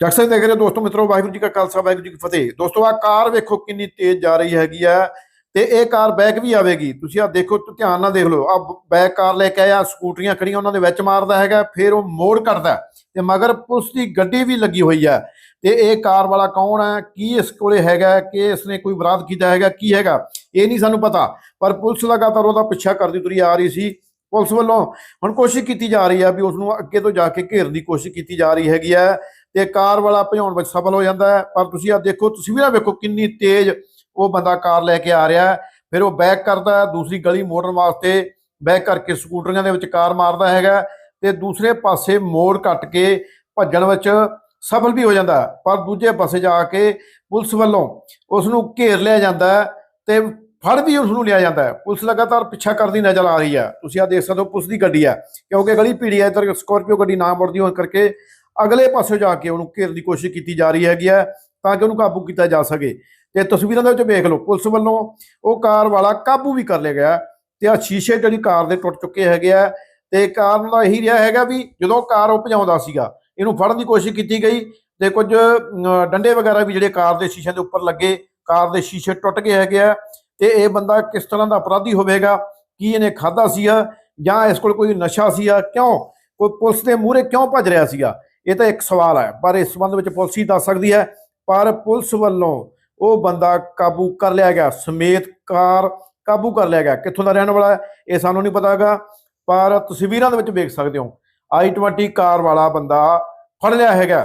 ਜਕਸਨ ਦੇਖ ਰਹੇ ਹੋ ਦੋਸਤੋ, ਮਿੱਤਰੋ, ਵਾਹਿਗੁਰੂ ਜੀ ਕਾ ਖਾਲਸਾ, ਵਾਹਿਗੁਰੂ ਜੀ ਕੀ ਫਤਿਹ। ਦੋਸਤੋ ਆ ਕਾਰ ਵੇਖੋ ਕਿੰਨੀ ਤੇਜ਼ ਜਾ ਰਹੀ ਹੈਗੀ ਆ ਤੇ ਇਹ ਕਾਰ ਬੈਕ ਵੀ ਆਵੇਗੀ। ਤੁਸੀਂ ਆ ਦੇਖੋ ਧਿਆਨ ਨਾਲ ਦੇਖ ਲਓ ਆ ਬੈਕ ਕਾਰ ਲੈ ਕੇ ਆਇਆ, ਸਕੂਟਰੀਆਂ ਖੜੀਆਂ, ਉਹਨਾਂ ਦੇ ਵਿੱਚ ਮਾਰਦਾ ਹੈਗਾ, ਫਿਰ ਉਹ ਮੋੜ ਕਰਦਾ ਤੇ ਮਗਰ ਪੁਲਿਸ ਦੀ ਗੱਡੀ ਵੀ ਲੱਗੀ ਹੋਈ ਹੈ। ਤੇ ਇਹ ਕਾਰ ਵਾਲਾ ਕੌਣ ਹੈ? ਕੀ ਇਸ ਕੋਲੇ ਹੈਗਾ ਕਿ ਇਸਨੇ ਕੋਈ ਬਰਾਦ ਕੀਤਾ ਹੈਗਾ? ਕੀ ਹੈਗਾ? ਇਹ ਨਹੀਂ ਸਾਨੂੰ ਪਤਾ। ਪਰ ਪੁਲਿਸ ਲਗਾਤਾਰ ਉਹਦਾ ਪਿੱਛਾ ਕਰਦੀ ਤੁਰੀ ਆ ਰਹੀ ਸੀ। ਪੁਲਿਸ ਵੱਲੋਂ ਹੁਣ ਕੋਸ਼ਿਸ਼ ਕੀਤੀ ਜਾ ਰਹੀ ਹੈ ਵੀ ਉਸ ਨੂੰ ਅੱਗੇ ਤੋਂ ਜਾ ਕੇ ਘੇਰਨ ਦੀ ਕੋਸ਼ਿਸ਼ ਕੀਤੀ ਜਾ ਰਹੀ ਹੈਗੀ ਹੈ ਤੇ ਕਾਰ ਵਾਲਾ ਭਜਾਉਣ ਵਿੱਚ ਸਫਲ ਹੋ ਜਾਂਦਾ ਹੈ। ਪਰ ਤੁਸੀਂ ਆ ਦੇਖੋ ਤਸਵੀਰਾਂ ਵੇਖੋ ਕਿੰਨੀ ਤੇਜ਼ ਉਹ ਬੰਦਾ ਕਾਰ ਲੈ ਕੇ ਆ ਰਿਹਾ ਫਿਰ ਉਹ ਬੈਕ ਕਰਦਾ ਹੈ, ਦੂਸਰੀ ਗਲੀ ਮੋੜਨ ਵਾਸਤੇ ਬੈਕ ਕਰਕੇ ਸਕੂਟਰੀਆਂ ਦੇ ਵਿੱਚ ਕਾਰ ਮਾਰਦਾ ਹੈਗਾ ਤੇ ਦੂਸਰੇ ਪਾਸੇ ਮੋੜ ਕੱਟ ਕੇ ਭੱਜਣ ਵਿੱਚ ਸਫਲ ਵੀ ਹੋ ਜਾਂਦਾ ਪਰ ਦੂਜੇ ਪਾਸੇ ਜਾ ਕੇ ਪੁਲਿਸ ਵੱਲੋਂ ਉਸ ਨੂੰ ਘੇਰ ਲਿਆ ਜਾਂਦਾ ਹੈ ਤੇ ਫੜ ਵੀ ਉਸ ਨੂੰ ਲਿਆ ਜਾਂਦਾ ਹੈ। ਪੁਲਿਸ ਲਗਾਤਾਰ ਪਿੱਛਾ ਕਰਦੀ ਨਜ਼ਰ ਆ ਰਹੀ ਹੈ। ਤੁਸੀਂ ਆ ਦੇਖ ਸਕਦੇ ਹੋ ਪੁਲਿਸ ਦੀ ਗੱਡੀ ਹੈ। ਕਿਉਂਕਿ ਗਲੀ ਭੀੜੀ ਹੈ ਇੱਧਰ ਸਕੋਰਪੀਓ ਗੱਡੀ ਨਾ ਮੁੜਦੀ ਹੋਣ ਕਰਕੇ ਅਗਲੇ ਪਾਸੇ ਜਾ ਕੇ ਉਹਨੂੰ ਘੇਰਨ ਦੀ ਕੋਸ਼ਿਸ਼ ਕੀਤੀ ਜਾ ਰਹੀ ਹੈਗੀ ਹੈ ਤਾਂ ਕਿ ਉਹਨੂੰ ਕਾਬੂ ਕੀਤਾ ਜਾ ਸਕੇ। ਤੇ ਤਸਵੀਰਾਂ ਦੇ ਵਿੱਚ ਵੇਖ ਲਓ ਪੁਲਿਸ ਵੱਲੋਂ ਉਹ ਕਾਰ ਵਾਲਾ ਕਾਬੂ ਵੀ ਕਰ ਲਿਆ ਗਿਆ ਤੇ ਆ ਸ਼ੀਸ਼ੇ ਜਿਹੜੀ ਕਾਰ ਦੇ ਟੁੱਟ ਚੁੱਕੇ ਹੈਗੇ ਆ ਤੇ ਕਾਰ ਦਾ ਇਹੀ ਰਿਹਾ ਹੈਗਾ ਵੀ ਜਦੋਂ ਕਾਰ ਉਹ ਭਜਾਉਂਦਾ ਸੀਗਾ ਇਹਨੂੰ ਫੜਨ ਦੀ ਕੋਸ਼ਿਸ਼ ਕੀਤੀ ਗਈ ਤੇ ਕੁਝ ਅਮ, ਡੰਡੇ ਵਗੈਰਾ ਵੀ ਜਿਹੜੇ ਕਾਰ ਦੇ ਸ਼ੀਸ਼ੇ ਦੇ ਉੱਪਰ ਲੱਗੇ ਕਾਰ ਦੇ ਸ਼ੀਸ਼ੇ ਟੁੱਟ ਗਏ ਹੈਗੇ ਆ ਤੇ ਇਹ ਬੰਦਾ ਕਿਸ ਤਰ੍ਹਾਂ ਦਾ ਅਪਰਾਧੀ ਹੋਵੇਗਾ, ਕੀ ਇਹਨੇ ਖਾਦਾ ਸੀਗਾ, ਜਾਂ ਇਸ ਕੋਲ ਕੋਈ ਨਸ਼ਾ ਸੀਗਾ, ਕਿਉਂ? ਕੋਈ ਪੁਲਿਸ ਦੇ ਮੂਹਰੇ ਕਿਉਂ ਭੱਜ ਰਿਹਾ ਸੀਗਾ? ਇਹ ਤਾਂ ਇੱਕ ਸਵਾਲ ਹੈ, ਪਰ ਇਸ ਸੰਬੰਧ ਵਿੱਚ ਪੁਲਿਸ ਹੀ ਦੱਸ ਸਕਦੀ ਹੈ। ਪਰ ਪੁਲਿਸ ਵੱਲੋਂ ਉਹ ਬੰਦਾ ਕਾਬੂ ਕਰ ਲਿਆ ਗਿਆ, ਸਮੇਤ ਕਾਰ ਕਾਬੂ ਕਰ ਲਿਆ ਗਿਆ। ਕਿੱਥੋਂ ਦਾ ਰਹਿਣ ਵਾਲਾ ਹੈ, ਇਹ ਸਾਨੂੰ ਨਹੀਂ ਪਤਾਗਾ ਪਰ ਤਸਵੀਰਾਂ ਦੇ ਵਿੱਚ ਵੇਖ ਸਕਦੇ ਹੋ। i20 ਕਾਰ ਵਾਲਾ ਬੰਦਾ ਫੜ ਲਿਆ ਹੈਗਾ।